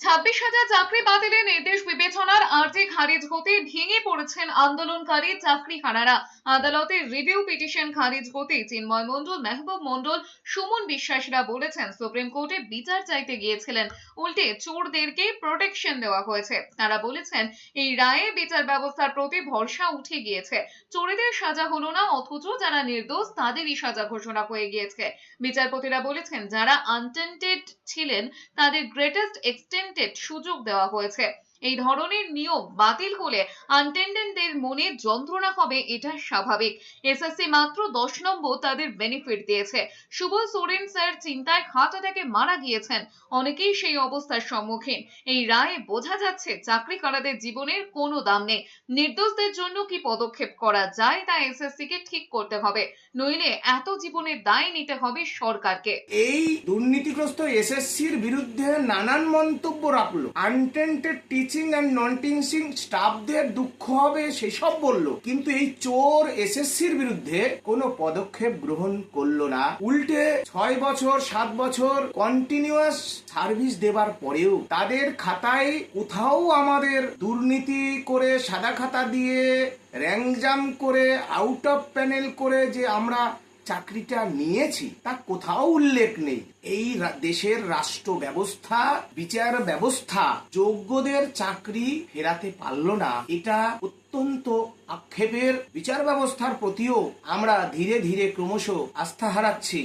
ছাব্বিশ হাজার চাকরি বাতিলের নির্দেশ বিবেচনার আর্জি খারিজ হতে ভেঙে পড়েছেন আন্দোলনকারী চাকরিহারারা আদালতের রিভিউ পিটিশন খারিজ হতে চিন্ময় মণ্ডল, মেহবুব মণ্ডল, সুমন বিশ্বাসীরা বলেছেন, সুপ্রিম কোর্টে বিচার চাইতে গিয়েছিলেন। উল্টে চোরদেরকে প্রোটেকশন দেওয়া হয়েছে। তারা বলেছেন, এই রায়ে বিচার ব্যবস্থার প্রতি ভরসা উঠে গিয়েছে। চোরেদের সাজা হলো না, অথচ যারা নির্দোষ, তাদেরই সাজা ঘোষণা হয়ে গিয়েছে। বিচারপতিরা বলেছেন, যারা আনটেন্টেড ছিলেন, তাদের গ্রেটেস্ট এক্সটেন্টেড সুযোগ দেওয়া হয়েছে। এই ধরনের নিয়ম বাতিল হলে আনটেন্ডেন্টদের মনে যন্ত্রণা হবে, এটা স্বাভাবিক। এসএসসি মাত্র দশ নম্বর তাদের বেনিফিট দিয়েছে। শুভ সোরেন স্যার চিন্তায় হার্ট অ্যাটাকে মারা গিয়েছেন। অনেকেই সেই অবস্থার সম্মুখীন। এই রায়ে বোঝা যাচ্ছে চাকরিকারাদের জীবনের কোনো দাম নেই। নির্দোষদের জন্য কি পদক্ষেপ করা যায় তা এসএসসি কে ঠিক করতে হবে। নইলে এত জীবনের দায় নিতে হবে সরকারকে। এই দুর্নীতিগ্রস্ত এসএসসির বিরুদ্ধে নানান মন্তব্য রাখল। Untainted teaching and non teaching স্টাফদের দুঃখ হবে, সেসব বলল। কিন্তু এই চোর এসএসসির বিরুদ্ধে কোনো পদক্ষেপ গ্রহণ করল না। উল্টে ছয় বছর, সাত বছর কন্টিনিউয়াস সার্ভিস দেবার পরেও তাদের খাতায় কোথাও আমাদের দুর্নীতি করে, সাদা খাতা দিয়ে র্যাঙ্কজাম করে আউট অফ প্যানেল করে যে আমরা চাকরিটা নিয়েছি তা কোথাও উল্লেখ নেই। এই দেশের রাষ্ট্র ব্যবস্থা বিচার ব্যবস্থা, যোগ্যদের চাকরি ফেরাতে পারল না। এটা অত্যন্ত আক্ষেপের বিচার ব্যবস্থার প্রতিও আমরা ধীরে ধীরে ক্রমশ আস্থা হারাচ্ছি।